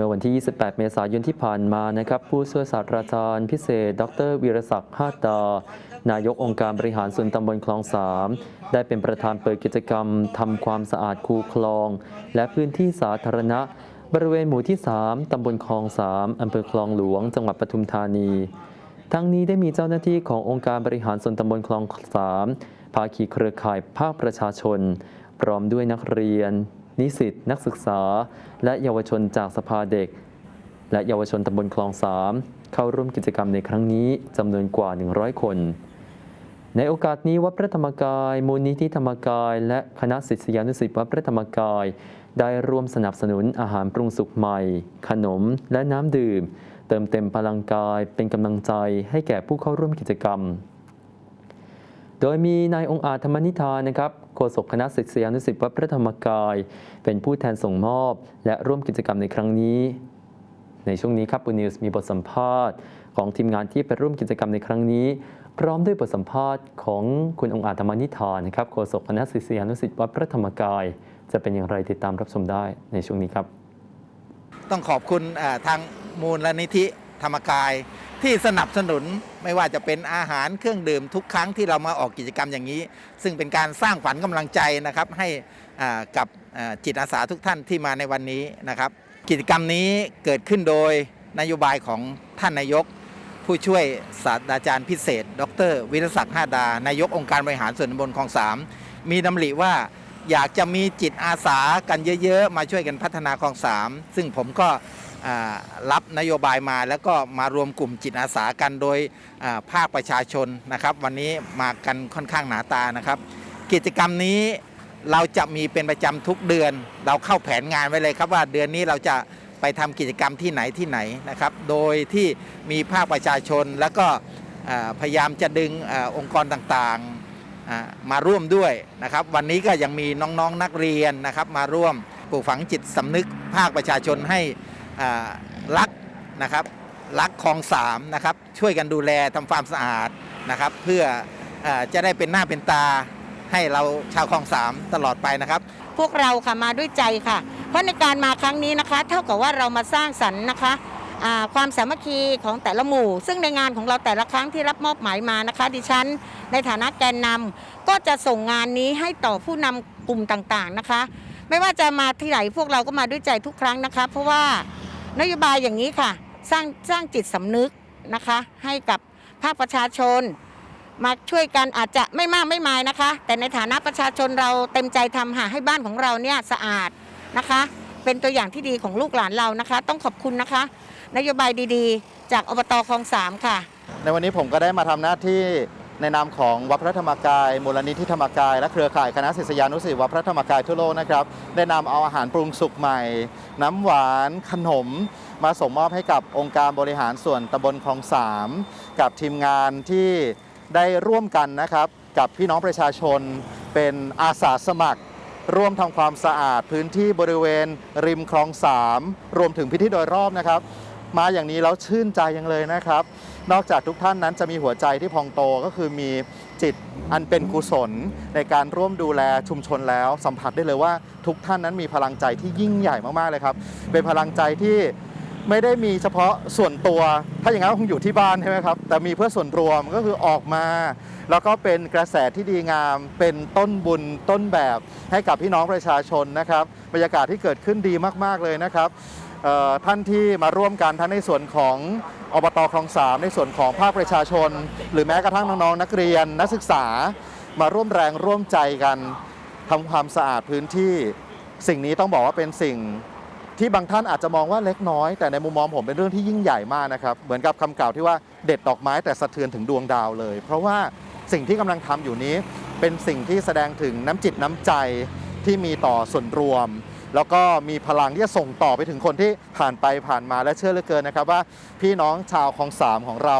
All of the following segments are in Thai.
มื่อวันที่ 28 เมษายนที่ผ่านมานะครับ ผู้ช่วยศาสตราจารย์พิเศษ ดรวีรศักดิ์ฮาดดานายกองค์การบริหารส่วนตำบลคลองสามได้เป็นประธานเปิดกิจกรรมทำความสะอาดคูคลอง และพื้นที่สาธารณะ บริเวณหมู่ที่ 3 ตำบลคลองสามอำเภอคลองหลวง จังหวัดปทุมธานี ทั้งนี้ได้มีเจ้าหน้าที่ขององค์การบริหารส่วนตำบลคลองสามภาคีเครือข่ายภาคประชาชน พร้อมด้วยนักเรียน นิสิตนักศึกษา และเยาวชนจากสภาเด็ก และเยาวชนตำบลคลองสามเข้าร่วมกิจกรรมในครั้งนี้จำนวนกว่า 100 คน ในโอกาสนี้วัดพระธรรมกาย มูลนิธิธรรมกาย และคณะศิษยานุศิษย์วัดพระธรรมกาย ได้ร่วมสนับสนุนอาหารปรุงสุกใหม่ ขนม และน้ำดื่ม เติมเต็มพลังกายเป็นกำลังใจให้แก่ผู้เข้าร่วมกิจกรรม โดยมีนายองค์อาจธรรมนิธานนะครับโฆษกคณะศิษยานุศิษย์วัดพระธรรมกาย เป็นผู้แทนส่งมอบ และร่วมกิจกรรมในครั้งนี้ ในช่วงนี้ครับปูนิวส์มีบทสัมภาษณ์ ของทีมงานที่ไปร่วมกิจกรรมในครั้งนี้ พร้อมด้วยบทสัมภาษณ์ของคุณองค์อาจธรรมนิธานนะครับโฆษกคณะศิษยานุศิษย์วัดพระธรรมกาย จะเป็นอย่างไรติดตามรับชมได้ในช่วงนี้ครับ ต้องขอบคุณทางมูลนิธิธรรมกาย ที่สนับสนุนไม่ว่าจะเป็นอาหารเครื่องดื่มทุกครั้งที่เรามาออกกิจกรรมอย่างนี้ ซึ่งเป็นการสร้างขวัญกำลังใจนะครับให้กับจิตอาสาทุกท่านที่มาในวันนี้นะครับ กิจกรรมนี้เกิดขึ้นโดยนโยบายของท่านนายก ผู้ช่วยศาสตราจารย์พิเศษ ดร วิรศักดิ์ห้าดานายกองค์การบริหารส่วนตำบลคลองสามมีดำริว่าอยากจะมีจิตอาสากันเยอะ ๆ มาช่วยกันพัฒนาคลองสามซึ่งผมก็ รับนโยบายมาแล้วก็มารวมกลุ่มจิตอาสากันโดยภาคประชาชนนะครับ วันนี้มากันค่อนข้างหนาตานะครับ กิจกรรมนี้เราจะมีเป็นประจำทุกเดือน เราเข้าแผนงานไว้เลยครับว่าเดือนนี้เราจะไปทำกิจกรรมที่ไหนที่ไหนนะครับ โดยที่มีภาคประชาชนแล้วก็พยายามจะดึงอองค์กรต่างๆมาร่วมด้วยนะครับ วันนี้ก็ยังมีน้องๆนักเรียนนะครับ มาร่วมปลูกฝังจิตสำนึกภาคประชาชนให้ รักนะครับรักคลองสามนะครับช่วยกันดูแลทำความสะอาดนะครับ เพื่ออจะได้เป็นหน้าเป็นตาให้เราชาวคลองสามตลอดไปนะครับ พวกเราค่ะมาด้วยใจค่ะ เพราะในการมาครั้งนี้นะคะ เท่ากับว่าเรามาสร้างสรรค์นะคะความสามัคคีของแต่ละหมู่ ซึ่งในงานของเราแต่ละครั้งที่รับมอบหมายมานะคะ ดิฉัน ในฐานะแกนนำก็จะส่งงานนี้ให้ต่อผู้นำกลุ่มต่างๆนะคะ ไม่ว่าจะมาที่ไหนพวกเราก็มาด้วยใจทุกครั้งนะคะ เพราะว่า นโยบายอย่างนี้ค่ะ สร้างสร้างจิตสำนึกนะคะ ให้กับภาคประชาชน มาช่วยกันอาจจะไม่มากไม่มายนะคะ แต่ในฐานะประชาชนเราเต็มใจทำหาให้บ้านของเราเนี่ยสะอาดนะคะ เป็นตัวอย่างที่ดีของลูกหลานเรานะคะ ต้องขอบคุณนะคะ นโยบายดีๆ จากอบตคลองสามค่ะ ในวันนี้ผมก็ได้มาทำหน้าที่ ในนามของวัดพระธรรมกาย มูลนิธิธรรมกาย และเครือข่ายคณะศิษยานุศิษย์วัดพระธรรมกายทั่วโลกนะครับได้นำเอาอาหารปรุงสุกใหม่ น้ำหวานขนม มาส่งมอบให้กับองค์การบริหารส่วนตำบลคลองสามกับทีมงานที่ได้ร่วมกันนะครับกับพี่น้องประชาชนเป็นอาสาสมัคร ร่วมทำความสะอาดพื้นที่บริเวณ ริมคลองสามรวมถึงพื้นที่โดยรอบนะครับ มาอย่างนี้แล้วชื่นใจยังเลยนะครับ นอกจากทุกท่านนั้นจะมีหัวใจที่พองโตก็คือมีจิตอันเป็นกุศลในการร่วมดูแลชุมชนแล้ว สัมผัสได้เลยว่าทุกท่านนั้นมีพลังใจที่ยิ่งใหญ่มากๆเลยครับ เป็นพลังใจที่ไม่ได้มีเฉพาะส่วนตัว ถ้าอย่างนั้นคงอยู่ที่บ้านใช่ไหมครับ แต่มีเพื่อส่วนรวมก็คือออกมา แล้วก็เป็นกระแสที่ดีงาม เป็นต้นบุญต้นแบบให้กับพี่น้องประชาชนนะครับ บรรยากาศที่เกิดขึ้นดีมากๆเลยนะครับ ท่านที่มาร่วมกันทั้งในส่วนของอบตคลองสามในส่วนของภาคประชาชน หรือแม้กระทั่งน้องๆนักเรียนนักศึกษามาร่วมแรงร่วมใจกันทำความสะอาดพื้นที่ สิ่งนี้ต้องบอกว่าเป็นสิ่งที่บางท่านอาจจะมองว่าเล็กน้อย แต่ในมุมมองผมเป็นเรื่องที่ยิ่งใหญ่มากนะครับ เหมือนกับคำกล่าวที่ว่าเด็ดดอกไม้แต่สะเทือนถึงดวงดาวเลย เพราะว่าสิ่งที่กำลังทำอยู่นี้ เป็นสิ่งที่แสดงถึงน้ำจิตน้ำใจที่มีต่อส่วนรวม แล้วก็มีพลังที่จะส่งต่อไปถึงคนที่ผ่านไปผ่านมาและเชื่อเหลือเกินนะครับว่าพี่น้องชาวคลองสามของเรา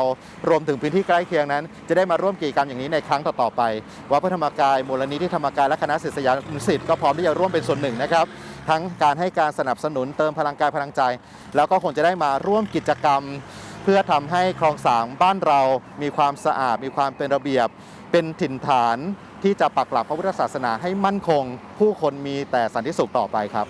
รวมถึงพื้นที่ใกล้เคียงนั้น จะได้มาร่วมกิจกรรมอย่างนี้ในครั้งต่อๆไปวัดพระธรรมกายมูลนิธิธรรมกายและคณะศิษยานุศิษย์ก็พร้อมที่จะร่วมเป็นส่วนหนึ่งนะครับทั้งการให้การสนับสนุนเติมพลังกายพลังใจ แล้วก็คงจะได้มาร่วมกิจกรรม เพื่อทำให้คลองสามบ้านเรามีความสะอาดมีความเป็นระเบียบ เป็นถิ่นฐาน ที่จะปักหลักพระพุทธศาสนาให้มั่นคง ผู้คนมีแต่สันติสุขต่อไปครับ